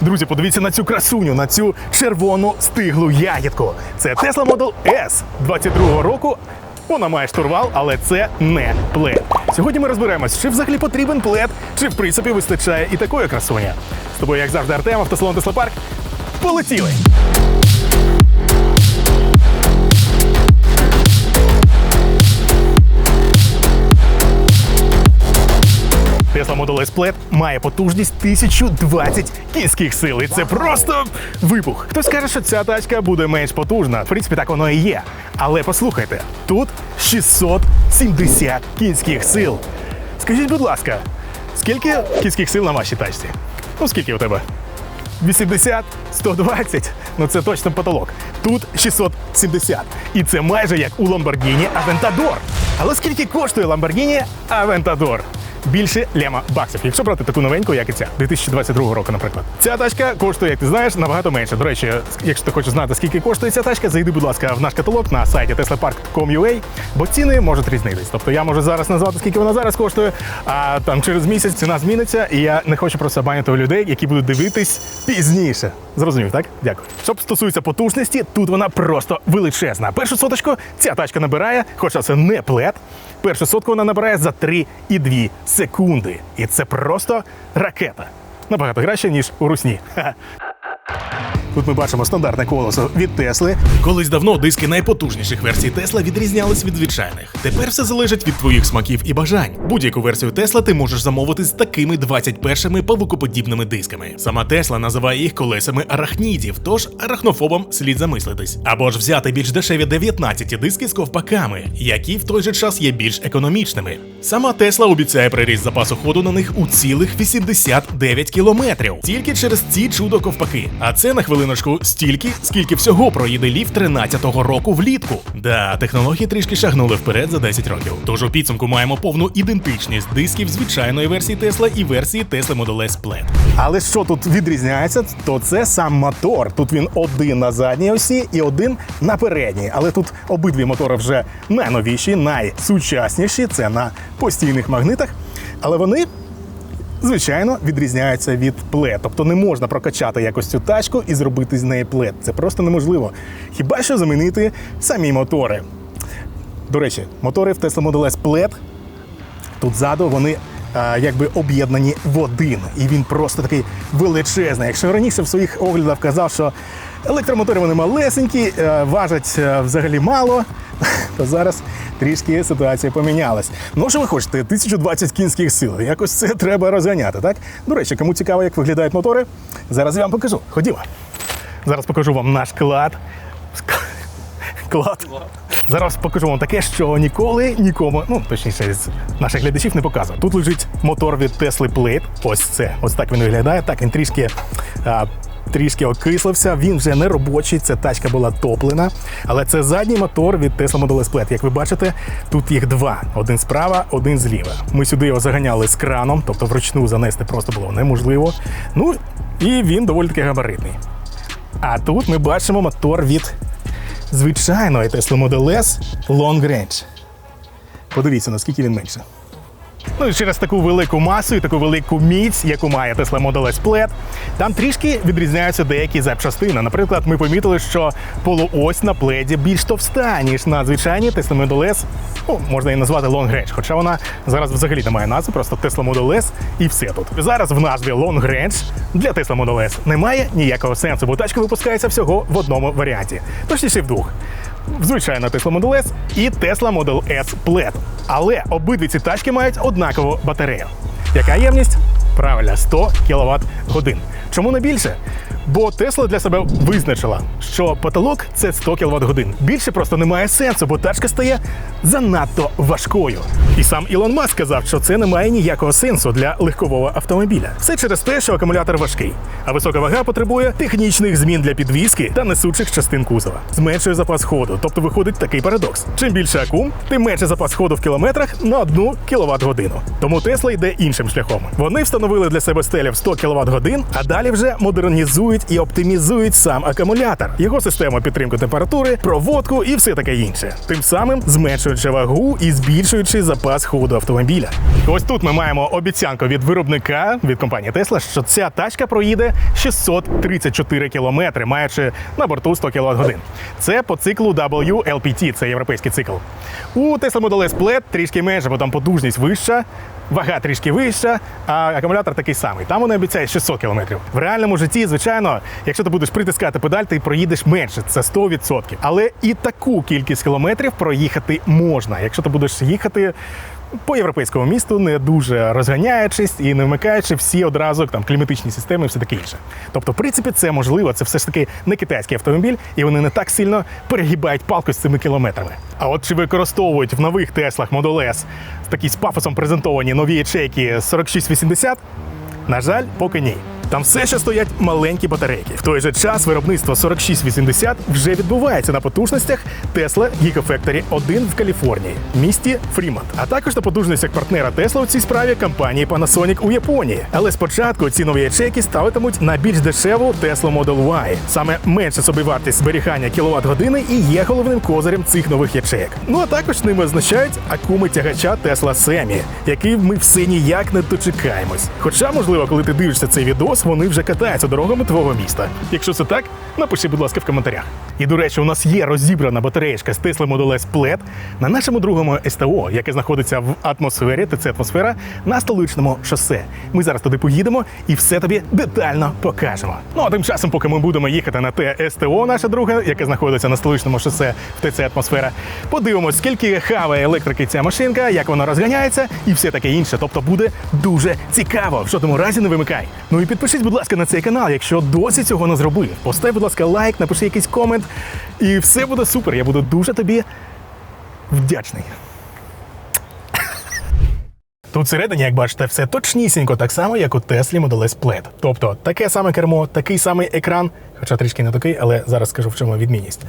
Друзі, подивіться на цю красуню, на цю червону стиглу ягідку. Це Tesla Model S 22-го року. Вона має штурвал, але це не плед. Сьогодні ми розберемось, чи взагалі потрібен плед, чи в принципі вистачає і такої красуні. З тобою, як завжди, Артем, автосалон Тесла Парк. Полетіли! Model має потужність 1020 кінських сил. І це просто вибух. Хтось каже, що ця тачка буде менш потужна. В принципі, так воно і є. Але послухайте, тут 670 кінських сил. Скажіть, будь ласка, скільки кінських сил на вашій тачці? Ну, скільки у тебе? 80, 120, ну це точно потолок. Тут 670. І це майже як у Lamborghini Aventador. Але скільки коштує Lamborghini Aventador? Більше лема баксів, якщо брати таку новеньку, як і ця, 2022 року, наприклад. Ця тачка коштує, як ти знаєш, набагато менше. До речі, якщо ти хочеш знати, скільки коштує ця тачка, зайди, будь ласка, в наш каталог на сайті teslapark.com.ua, бо ціни можуть різнитись. Тобто я можу зараз назвати, скільки вона зараз коштує, а там через місяць ціна зміниться, і я не хочу просто банити людей, які будуть дивитись пізніше. Зрозумів, так? Дякую. Що стосується потужності, тут вона просто величезна. Першу соточку ця тачка набирає, хоча це не плед. Першу сотку вона набирає за 3,2 секунди. І це просто ракета. Набагато краще, ніж у русні. Тут ми бачимо стандартне колесо від Тесли. Колись давно диски найпотужніших версій Тесла відрізнялись від звичайних. Тепер все залежить від твоїх смаків і бажань. Будь-яку версію Тесла ти можеш замовити з такими 21-ми павукоподібними дисками. Сама Тесла називає їх колесами арахнідів, тож арахнофобам слід замислитись. Або ж взяти більш дешеві 19 диски з ковпаками, які в той же час є більш економічними. Сама Тесла обіцяє приріст запасу ходу на них у цілих 89 кілометрів, тільки через ці чудо ковпаки. А це на хвилиночку стільки, скільки всього проїде лів 13-го року влітку. Да, технології трішки шагнули вперед за 10 років. Тож у підсумку маємо повну ідентичність дисків звичайної версії Тесла і версії Tesla Model S Plaid. Але що тут відрізняється, то це сам мотор. Тут він один на задній осі і один на передній. Але тут обидві мотори вже найновіші, найсучасніші. Це на постійних магнитах. Але вони. Звичайно, відрізняються від пле. Тобто не можна прокачати якось цю тачку і зробити з неї плет. Це просто неможливо. Хіба що замінити самі мотори. До речі, мотори в Tesla Model S Plaid Тут ззаду вони а, якби об'єднані в один, і він просто такий величезний. Якщо раніше в своїх оглядах казав, що електромотори вони малесенькі, е, важать е, взагалі мало, то зараз трішки ситуація помінялась. Ну що ви хочете, 1020 кінських сил. Якось це треба розганяти, так? До речі, кому цікаво, як виглядають мотори, зараз я вам покажу. Ходімо. Зараз покажу вам наш клад. Клад. Зараз покажу вам таке, що ніколи нікому, ну точніше, з наших глядачів не показував. Тут лежить мотор від Tesla Plate. Ось це. Ось так він виглядає. Так, він трішки. А, Трішки окислився, він вже не робочий, ця тачка була топлена. Але це задній мотор від Tesla Model S Plaid. Як ви бачите, тут їх два: один справа, один зліва. Ми сюди його заганяли з краном, тобто вручну занести просто було неможливо. Ну і він доволі таки габаритний. А тут ми бачимо мотор від звичайної Tesla Model S Long Range. Подивіться, наскільки він менше. Ну і через таку велику масу і таку велику міць, яку має Tesla Model S Plaid, там трішки відрізняються деякі запчастини. Наприклад, ми помітили, що полуось на пледі більш товста, ніж на звичайній Tesla Model S, ну, можна її назвати Long Range, хоча вона зараз взагалі не має назви, просто Tesla Model S і все тут. Зараз в назві Long Range для Tesla Model S немає ніякого сенсу, бо тачка випускається всього в одному варіанті, точніше в двох звичайна Tesla Model S і Tesla Model S Plaid. Але обидві ці тачки мають однакову батарею. Яка ємність? Правильно, 100 кВт годин. Чому не більше? Бо Тесла для себе визначила, що потолок це 100 кВт годин. Більше просто немає сенсу, бо тачка стає занадто важкою. І сам Ілон Маск сказав, що це не має ніякого сенсу для легкового автомобіля. Все через те, що акумулятор важкий, а висока вага потребує технічних змін для підвіски та несучих частин кузова. Зменшує запас ходу. Тобто виходить такий парадокс. Чим більше акум, тим менше запас ходу в кілометрах на одну кіловат годину. Тому Тесла йде іншим шляхом. Вони встановили для себе стеля в 100 кВт годин, а далі вже модернізують і оптимізують сам акумулятор, його систему підтримки температури, проводку і все таке інше. Тим самим зменшуючи вагу і збільшуючи запас ходу автомобіля. Ось тут ми маємо обіцянку від виробника від компанії Tesla, що ця тачка проїде 634 кілометри, маючи на борту 100 кВт годин. Це по циклу WLPT, це європейський цикл. У Tesla Model S Plaid трішки менше, бо там потужність вища. Вага трішки вища, а акумулятор такий самий. Там вони обіцяють 600 км. В реальному житті, звичайно, якщо ти будеш притискати педаль, ти проїдеш менше, це 100%. Але і таку кількість кілометрів проїхати можна, якщо ти будеш їхати. По європейському місту, не дуже розганяючись і не вмикаючи всі одразу там кліматичні системи і все таке інше. Тобто, в принципі, це можливо. Це все ж таки не китайський автомобіль, і вони не так сильно перегибають палку з цими кілометрами. А от чи використовують в нових Теслах Model S такі з пафосом презентовані нові ячейки 4680? На жаль, поки ні. Там все ще стоять маленькі батарейки. В той же час виробництво 4680 вже відбувається на потужностях Tesla Gigafactory 1 в Каліфорнії, місті Фрімонт, а також на потужностях партнера Tesla у цій справі компанії Panasonic у Японії. Але спочатку ці нові ячейки ставитимуть на більш дешеву Tesla Model Y. Саме менша собівартість зберігання кіловат години і є головним козирем цих нових ячеек. Ну а також ними означають акуми тягача Tesla Semi, який ми все ніяк не дочекаємось. Хоча, можливо, коли ти дивишся цей вони вже катаються дорогами твого міста. Якщо це так, напиши, будь ласка, в коментарях. І до речі, у нас є розібрана батареєчка з Tesla Model S Plaid на нашому другому СТО, яке знаходиться в атмосфері, ТЦ атмосфера на столичному шосе. Ми зараз туди поїдемо і все тобі детально покажемо. Ну а тим часом, поки ми будемо їхати на те СТО, наше друге, яке знаходиться на столичному шосе в ТЦ атмосфера, подивимось, скільки хаває електрики ця машинка, як вона розганяється і все таке інше. Тобто буде дуже цікаво. В жодному разі не вимикай. Ну і підпишись, будь ласка, на цей канал, якщо досі цього не зробив. Постав, будь ласка, лайк, напиши якийсь комент, і все буде супер. Я буду дуже тобі вдячний. Тут всередині, як бачите, все точнісінько так само, як у Теслі Model S Plaid. Тобто таке саме кермо, такий самий екран, хоча трішки не такий, але зараз скажу в чому відмінність.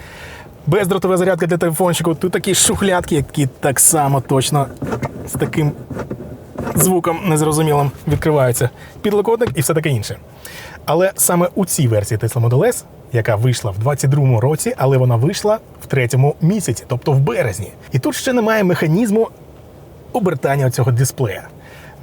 Бездротова зарядка для телефончику, тут такі шухлядки, які так само точно з таким звуком незрозумілим відкриваються. Підлокотник і все таке інше. Але саме у цій версії Tesla Model S, яка вийшла в 22-му році, але вона вийшла в третьому місяці, тобто в березні. І тут ще немає механізму обертання цього дисплея.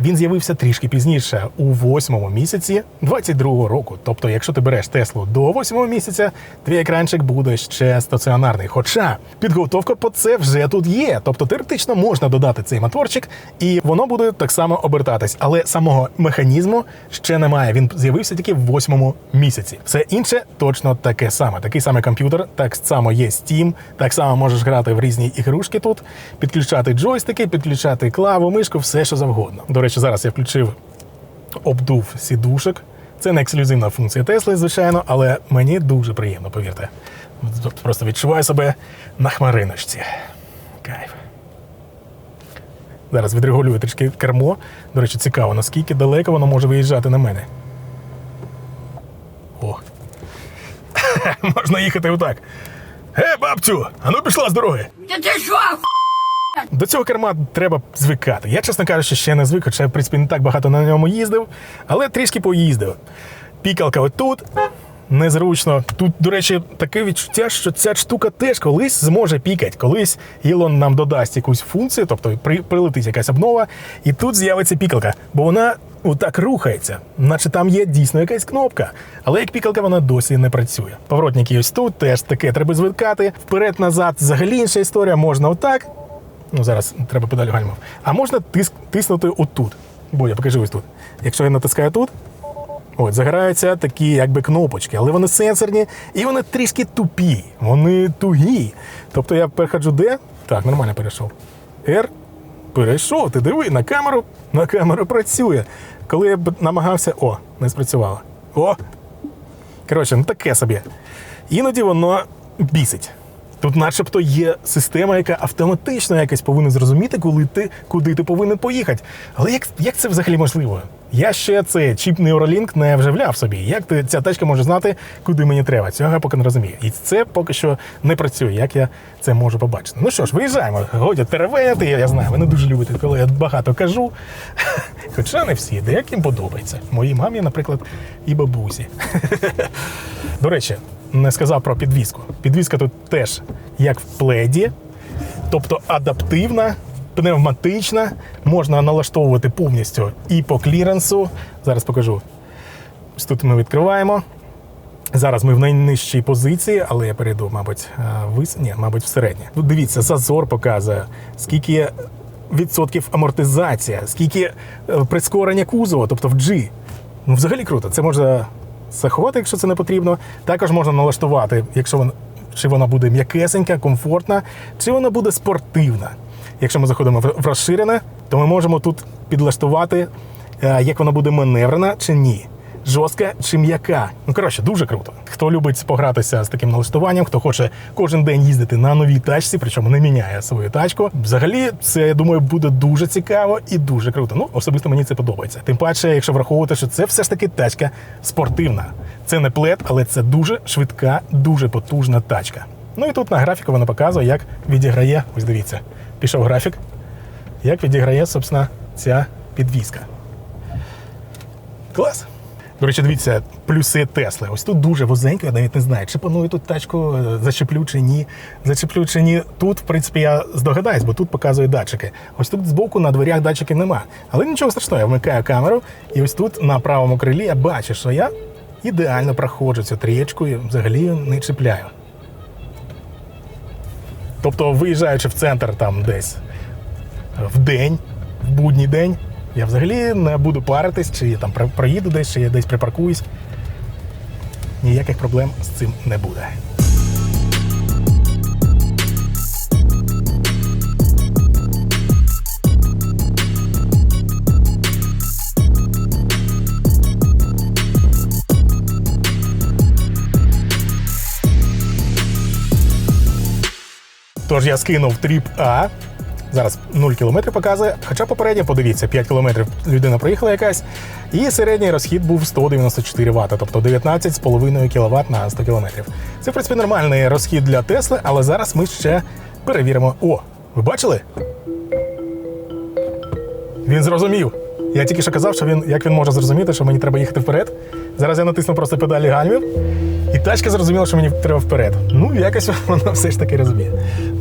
Він з'явився трішки пізніше, у восьмому місяці 22-го року. Тобто, якщо ти береш Теслу до восьмого місяця, твій екранчик буде ще стаціонарний. Хоча підготовка по це вже тут є. Тобто теоретично можна додати цей моторчик, і воно буде так само обертатись. Але самого механізму ще немає. Він з'явився тільки в восьмому місяці. Все інше точно таке саме. Такий самий комп'ютер, так само є Steam, так само можеш грати в різні ігрушки тут, підключати джойстики, підключати клаву, мишку, все що завгодно. До речі, зараз я включив обдув сідушок. Це не ексклюзивна функція Тесли, звичайно, але мені дуже приємно, повірте. Просто відчуваю себе на хмариночці. Кайф. Зараз відрегулюю трішки кермо. До речі, цікаво, наскільки далеко воно може виїжджати на мене. О. Можна їхати отак. Е, бабцю, а ну пішла з дороги. Та ти що? До цього керма треба звикати. Я, чесно кажучи, ще не звик, хоча в принципі, не так багато на ньому їздив, але трішки поїздив. Пікалка отут. Незручно. Тут, до речі, таке відчуття, що ця штука теж колись зможе пікати. Колись Ілон нам додасть якусь функцію, тобто при, прилетить якась обнова, і тут з'явиться пікалка, бо вона отак рухається, наче там є дійсно якась кнопка. Але як пікалка вона досі не працює. Поворотники ось тут теж таке треба звикати. Вперед-назад взагалі інша історія, можна отак. Ну, зараз треба педаль гальмов. А можна тиск, тиснути отут. Бо я покажу ось тут. Якщо я натискаю тут, от, загораються такі якби кнопочки, але вони сенсорні і вони трішки тупі, вони тугі. Тобто я переходжу де? Так, нормально перейшов. R, перейшов, ти диви, на камеру, на камеру працює. Коли я б намагався. О, не спрацювало. О! Коротше, ну таке собі. Іноді воно бісить. Тут, начебто, є система, яка автоматично якось повинна зрозуміти, коли ти, куди ти повинен поїхати. Але як, як це взагалі можливо? Я ще цей чіп Neuralink не вживляв собі. Як ти- ця тачка може знати, куди мені треба? Цього я поки не розумію. І це поки що не працює. Як я це можу побачити? Ну що ж, виїжджаємо. Годі теревеняти, я знаю, ви не дуже любите, коли я багато кажу. Хоча не всі, деяким подобається. Моїй мамі, наприклад, і бабусі. До речі, не сказав про підвізку. Підвізка тут теж як в пледі, тобто адаптивна, пневматична, можна налаштовувати повністю і по кліренсу. Зараз покажу. Ось тут ми відкриваємо. Зараз ми в найнижчій позиції, але я перейду, мабуть, е, вис... Ні, мабуть, в середнє. Тут дивіться, зазор показує, скільки відсотків амортизація, скільки е, прискорення кузова, тобто в G. Ну, взагалі круто. Це можна заховати, якщо це не потрібно. Також можна налаштувати, якщо вона, чи вона буде м'якесенька, комфортна, чи вона буде спортивна. Якщо ми заходимо в розширене, то ми можемо тут підлаштувати, е, як вона буде маневрена чи ні. Жорстка чи м'яка. Ну коротше, дуже круто. Хто любить погратися з таким налаштуванням, хто хоче кожен день їздити на новій тачці, причому не міняє свою тачку. Взагалі, це я думаю, буде дуже цікаво і дуже круто. Ну особисто мені це подобається. Тим паче, якщо враховувати, що це все ж таки тачка спортивна. Це не плед, але це дуже швидка, дуже потужна тачка. Ну і тут на графіку вона показує, як відіграє. Ось дивіться, пішов графік. Як відіграє, собственно, ця підвізка. Клас. До речі, дивіться, плюси Тесли. Ось тут дуже вузенько, я навіть не знаю, чи планую тут тачку е, зачеплю чи ні. Зачеплю чи ні. Тут, в принципі, я здогадаюсь, бо тут показує датчики. Ось тут збоку на дверях датчиків нема. Але нічого страшного, я вмикаю камеру, і ось тут на правому крилі я бачу, що я ідеально проходжу цю трієчку і взагалі не чіпляю. Тобто, виїжджаючи в центр там десь в день, в будній день, я взагалі не буду паритись, чи я там про- проїду десь, чи я десь припаркуюсь. Ніяких проблем з цим не буде. Тож я скинув тріп А. Зараз 0 км показує. Хоча попередньо, подивіться, 5 км людина проїхала якась. І середній розхід був 194 Вт, тобто 19,5 кВт на 100 км. Це, в принципі, нормальний розхід для Тесли, але зараз ми ще перевіримо. О, ви бачили? Він зрозумів. Я тільки що казав, що він як він може зрозуміти, що мені треба їхати вперед. Зараз я натисну просто педалі гальмів, і тачка зрозуміла, що мені треба вперед. Ну, якось вона все ж таки розуміє.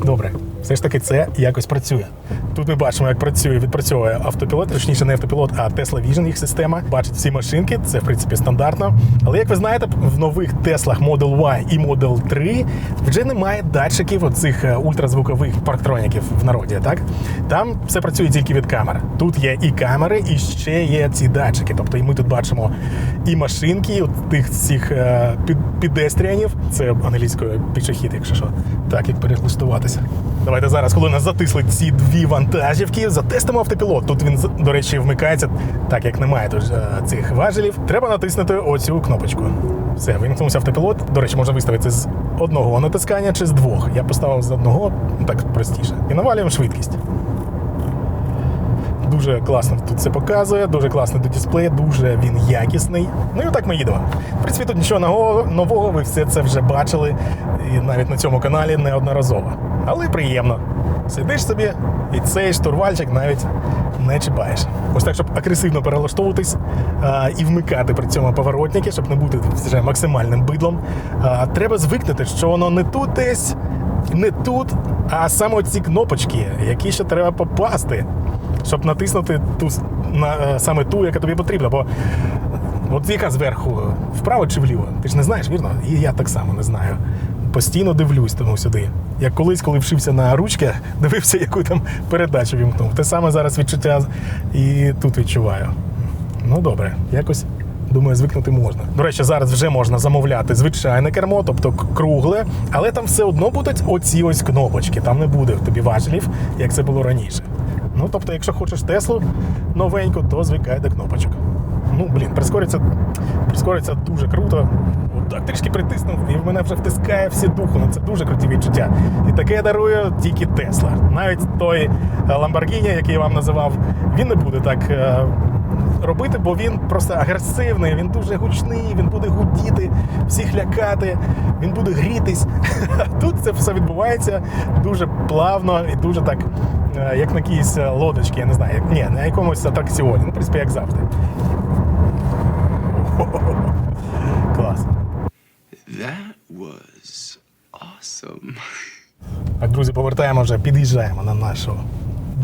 Добре, все ж таки це якось працює. Тут ми бачимо, як працює, відпрацьовує автопілот, точніше, не автопілот, а Tesla Vision, їх система. Бачить всі машинки, це в принципі стандартно. Але як ви знаєте, в нових Теслах Model Y і Model 3 вже немає датчиків оцих е, ультразвукових парктроніків в народі. Так там все працює тільки від камер. Тут є і камери, і ще є ці датчики. Тобто, і ми тут бачимо і машинки, тих цих е, під, підестріанів. Це англійською пішохід, якщо що. Так, як перелаштуватися. Давайте зараз, коли нас затисли ці дві вантажівки, затестимо автопілот. Тут він, до речі, вмикається, так як немає тут е, цих важелів. Треба натиснути оцю кнопочку. Все, вимкнувся автопілот. До речі, можна виставити з одного натискання чи з двох. Я поставив з одного, так простіше. І навалюємо швидкість. Дуже класно тут це показує, дуже класний тут дисплей, дуже він якісний. Ну і отак ми їдемо. В принципі, тут нічого нового, ви все це вже бачили і навіть на цьому каналі неодноразово. Але приємно. Сидиш собі, і цей штурвальчик навіть не чіпаєш. Ось так, щоб агресивно перелаштовуватись а, і вмикати при цьому поворотники, щоб не бути вже максимальним бидлом. А, треба звикнути, що воно не тут десь, не тут, а саме ці кнопочки, які ще треба попасти щоб натиснути ту на е, саме ту, яка тобі потрібна. Бо от яка зверху, вправо чи вліво? Ти ж не знаєш, вірно? І я так само не знаю. Постійно дивлюсь тому сюди. Як колись, коли вшився на ручки, дивився, яку там передачу вімкнув. Те саме зараз відчуття і тут відчуваю. Ну добре, якось. Думаю, звикнути можна. До речі, зараз вже можна замовляти звичайне кермо, тобто кругле, але там все одно будуть оці ось кнопочки. Там не буде тобі важелів, як це було раніше. Ну, тобто, якщо хочеш Теслу новеньку, то звикай до кнопочок. Ну, блін, прискориться, прискориться дуже круто. От так трішки притиснув, і в мене вже втискає всі духу. Ну, це дуже круті відчуття. І таке дарує тільки Тесла. Навіть той Ламборгіні, який я вам називав, він не буде так е, робити, бо він просто агресивний, він дуже гучний, він буде гудіти, всіх лякати, він буде грітись. Тут це все відбувається дуже плавно і дуже так, е, як на якійсь е, лодочці, я не знаю, як, ні, на якомусь атракціоні. Ну, в принципі, як завжди. Клас. That was awesome. Так, друзі, повертаємо вже, під'їжджаємо на нашу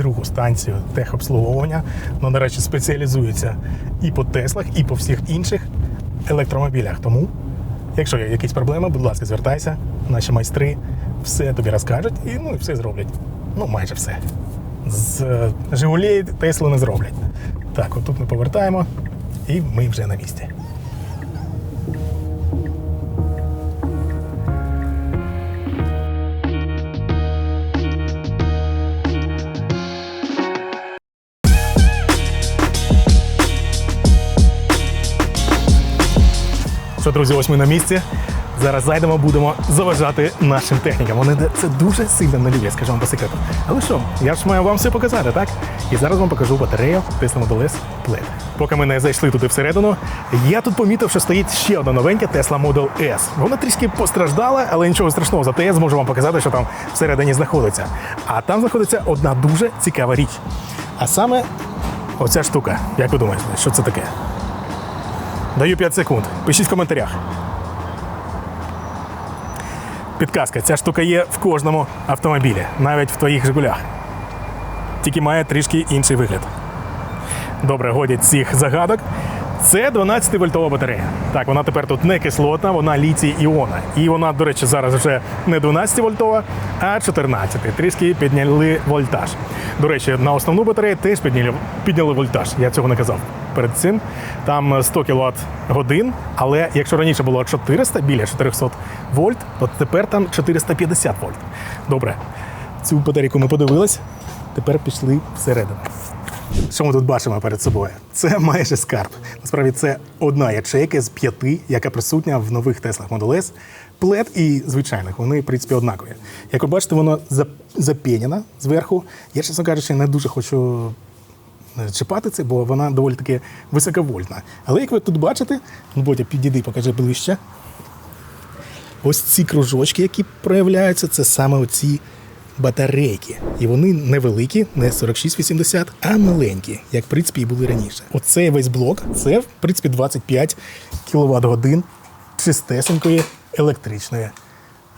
другу станцію техобслуговування. До речі, спеціалізується і по Теслах, і по всіх інших електромобілях. Тому, якщо є якісь проблеми, будь ласка, звертайся. Наші майстри все тобі розкажуть і ну, і все зроблять. Ну, майже все. З е, Жигулей Теслу не зроблять. Так, отут ми повертаємо, і ми вже на місці. Що, друзі, ось ми на місці. Зараз зайдемо, будемо заважати нашим технікам. Вони це дуже сильно не люблять, скажу вам по секрету. Але що, я ж маю вам все показати, так? І зараз вам покажу батарею Tesla Model S Plaid. Поки ми не зайшли туди всередину, я тут помітив, що стоїть ще одна новенька Tesla Model S. Вона трішки постраждала, але нічого страшного, зате я зможу вам показати, що там всередині знаходиться. А там знаходиться одна дуже цікава річ. А саме оця штука. Як ви думаєте, що це таке? Даю 5 секунд. Пишіть в коментарях. Підказка, ця штука є в кожному автомобілі, навіть в твоїх Жигулях. Тільки має трішки інший вигляд. Добре, годять цих загадок. Це 12-вольтова батарея. Так, вона тепер тут не кислотна, вона літій іона. І вона, до речі, зараз вже не 12-вольтова, а 14. Трішки підняли вольтаж. До речі, на основну батарею теж підняли, підняли вольтаж. Я цього не казав перед цим. Там 100 кВт годин, але якщо раніше було 400, біля 400 вольт, то тепер там 450 вольт. Добре, цю батарейку ми подивились, тепер пішли всередину. Що ми тут бачимо перед собою? Це майже скарб. Насправді це одна ячейка з п'яти, яка присутня в нових Теслах Model S. Плед і звичайних, вони, в принципі, однакові. Як ви бачите, воно зап- зверху. Я, чесно кажучи, не дуже хочу е, чіпати це, бо вона доволі таки високовольтна. Але як ви тут бачите, ну, Бодя, підійди, покажи ближче. Ось ці кружочки, які проявляються, це саме оці батарейки. І вони невеликі, не 4680, а маленькі, як в принципі і були раніше. Оцей весь блок це в принципі 25 кВт годин чистесенької електричної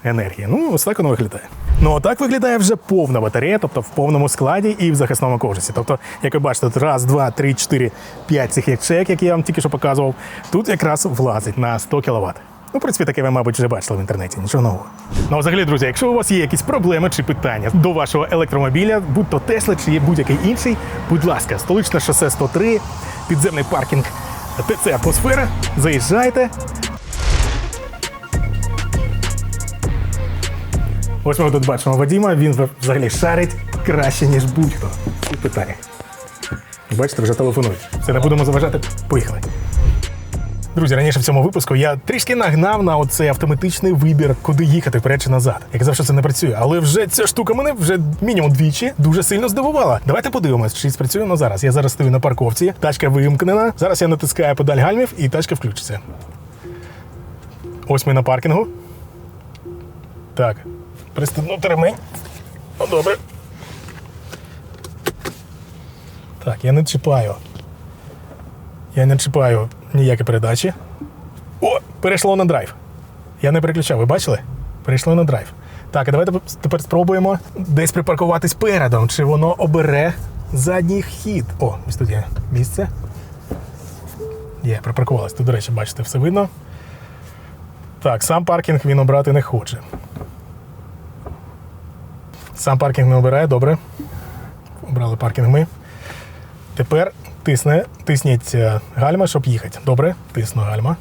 енергії. Ну, ось так воно виглядає. Ну, отак виглядає вже повна батарея, тобто в повному складі і в захисному кожусі. Тобто, як ви бачите, тут раз, два, три, чотири, п'ять цих ячеек, які я вам тільки що показував, тут якраз влазить на 100 кВт. Ну, в принципі, таке ви, мабуть, вже бачили в інтернеті, нічого нового. Ну, а взагалі, друзі, якщо у вас є якісь проблеми чи питання до вашого електромобіля, будь то Тесла чи будь-який інший, будь ласка, столичне шосе 103, підземний паркінг ТЦ Атмосфера, заїжджайте. Ось ми тут бачимо Вадіма, він взагалі шарить краще, ніж будь-хто. І питання. Бачите, вже телефонують. Все, не будемо заважати. Поїхали. Друзі, раніше в цьому випуску я трішки нагнав на оцей автоматичний вибір, куди їхати вперед чи назад. Я казав, що це не працює, але вже ця штука мене вже мінімум двічі дуже сильно здивувала. Давайте подивимось, чи спрацює воно зараз. Я зараз стою на парковці, тачка вимкнена. Зараз я натискаю педаль гальмів і тачка включиться. Ось ми на паркінгу. Так, пристебнути ремень. Ну, добре. Так, я не чіпаю. Я не чіпаю ніякі передачі. О, перейшло на драйв. Я не переключав, ви бачили? Перейшло на драйв. Так, а давайте тепер спробуємо десь припаркуватись передом, чи воно обере задній хід. О, ось тут є місце. Є, припаркувалось. Тут, до речі, бачите, все видно. Так, сам паркінг він обрати не хоче. Сам паркінг не обирає, добре. Обрали паркінг ми. Тепер тисне, тисніть е, гальма, щоб їхати. Добре, тисну гальма.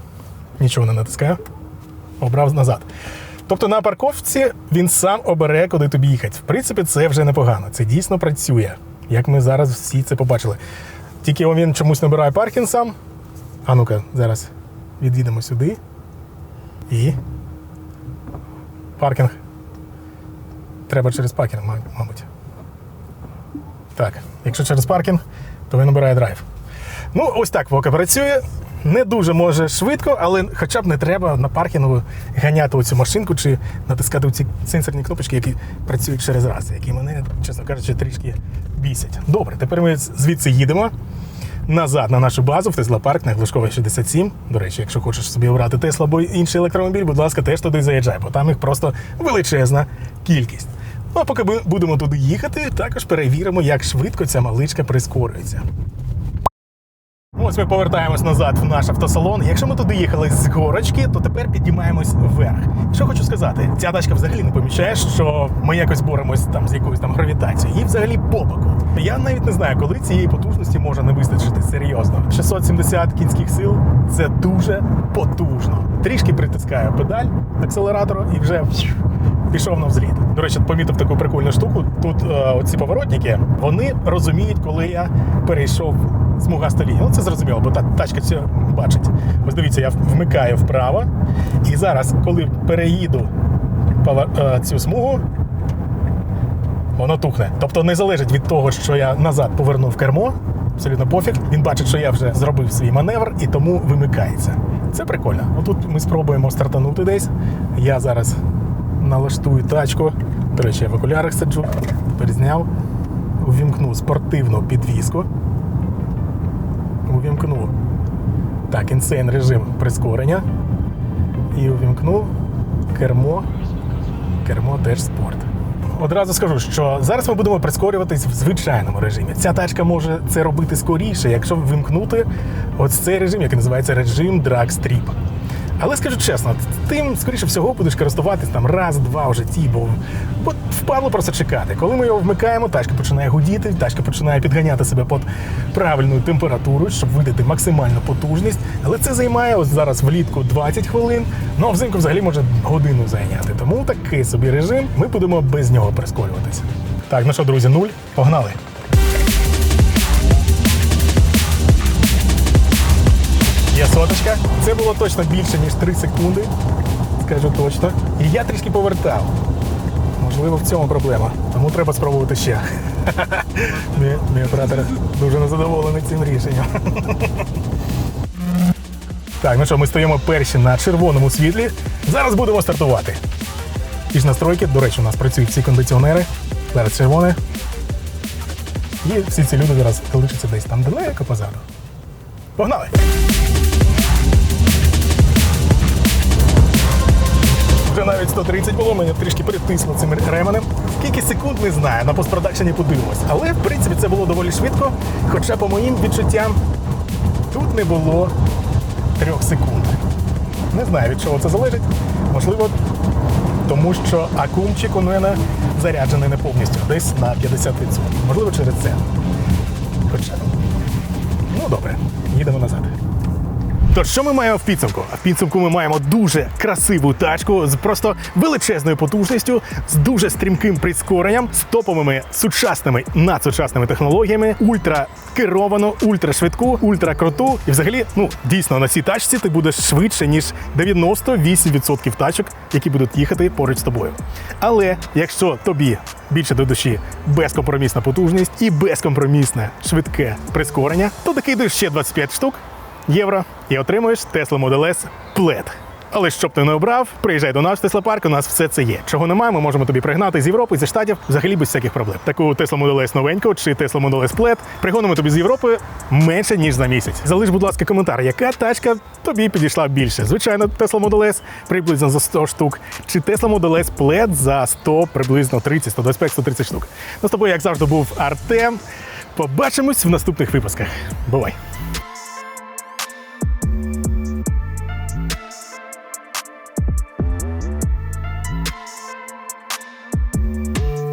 Нічого не натискаю. Обрав назад. Тобто на парковці він сам обере, куди тобі їхати. В принципі, це вже непогано. Це дійсно працює. Як ми зараз всі це побачили. Тільки він чомусь набирає паркінг сам. А ну-ка, зараз від'їдемо сюди. І. Паркінг. Треба через паркінг, мабуть. Так, якщо через паркінг, то він обирає драйв. Ну, ось так поки працює. Не дуже може швидко, але хоча б не треба на паркінгу ганяти оцю машинку чи натискати ці сенсорні кнопочки, які працюють через раз, які мене, чесно кажучи, трішки бісять. Добре, тепер ми звідси їдемо назад на нашу базу в Тесла Парк на Глушковій 67. До речі, якщо хочеш собі обрати Тесла або інший електромобіль, будь ласка, теж туди заїжджай, бо там їх просто величезна кількість. Ну а поки ми будемо туди їхати, також перевіримо, як швидко ця маличка прискорюється. Ось ми повертаємось назад в наш автосалон. Якщо ми туди їхали з горочки, то тепер піднімаємось вверх. Що хочу сказати, ця тачка взагалі не помічає, що ми якось боремось там з якоюсь там гравітацією. Їй взагалі по боку. Я навіть не знаю, коли цієї потужності може не вистачити серйозно. 670 кінських сил це дуже потужно. Трішки притискаю педаль акселератору і вже пішов на взліт. До речі, помітив таку прикольну штуку. Тут е, оці поворотники вони розуміють, коли я перейшов смугасту лінію. Ну це зрозуміло, бо та тачка це бачить. Ось дивіться, я вмикаю вправо. І зараз, коли переїду е, цю смугу, воно тухне. Тобто не залежить від того, що я назад повернув кермо. Абсолютно пофіг. Він бачить, що я вже зробив свій маневр і тому вимикається. Це прикольно. Отут ми спробуємо стартанути десь. Я зараз налаштую тачку. До речі, я в окулярах сиджу, перезняв, увімкну спортивну підвіску. Увімкну так, інсейн режим прискорення. І увімкну кермо. Кермо теж спорт. Одразу скажу, що зараз ми будемо прискорюватись в звичайному режимі. Ця тачка може це робити скоріше, якщо вимкнути ось цей режим, який називається режим Drag Strip. Але скажу чесно, тим, скоріше всього, будеш користуватись там раз-два в житті, бо, бо впадло просто чекати. Коли ми його вмикаємо, тачка починає гудіти, тачка починає підганяти себе під правильною температурою, щоб видати максимальну потужність. Але це займає ось зараз влітку 20 хвилин, ну а взимку взагалі може годину зайняти. Тому такий собі режим, ми будемо без нього прискорюватися. Так, ну що, друзі, нуль, погнали. Є соточка. Це було точно більше, ніж 3 секунди. Скажу точно. І я трішки повертав. Можливо, в цьому проблема. Тому треба спробувати ще. Мій, оператор дуже незадоволений цим рішенням. Так, ну що, ми стоїмо перші на червоному світлі. Зараз будемо стартувати. Ті ж настройки, до речі, у нас працюють всі кондиціонери. Зараз червоне. І всі ці люди зараз залишаться десь там далеко позаду. Погнали! Вже навіть 130 було, мене трішки притисло цим ременем. Скільки секунд не знаю, на постпродакшені подивимось. Але в принципі це було доволі швидко. Хоча, по моїм відчуттям, тут не було трьох секунд. Не знаю, від чого це залежить. Можливо, тому що акумчик у мене заряджений не повністю, десь на 50%. Можливо, через це. Хоча. Ну добре, їдемо назад. Тож, що ми маємо в підсумку? В підсумку ми маємо дуже красиву тачку з просто величезною потужністю, з дуже стрімким прискоренням, з топовими сучасними надсучасними технологіями, ультра керовану, ультра швидку, ультра круту. І взагалі, ну дійсно на цій тачці ти будеш швидше, ніж 98% тачок, які будуть їхати поруч з тобою. Але якщо тобі більше до душі безкомпромісна потужність і безкомпромісне швидке прискорення, то докидуєш ще 25 штук євро і отримуєш Tesla Model S Plaid. Але щоб ти не обрав, приїжджай до нас в Tesla Park, у нас все це є. Чого немає, ми можемо тобі пригнати з Європи, зі штатів, взагалі без всяких проблем. Таку Tesla Model S новеньку чи Tesla Model S Plaid пригонимо тобі з Європи менше ніж за місяць. Залиш, будь ласка, коментар, яка тачка тобі підійшла більше. Звичайно, Tesla Model S приблизно за 100 штук, чи Tesla Model S Plaid за 100, приблизно 30, 125, 130 штук. Ну з тобою, як завжди, був Артем. Побачимось в наступних випусках. Бувай!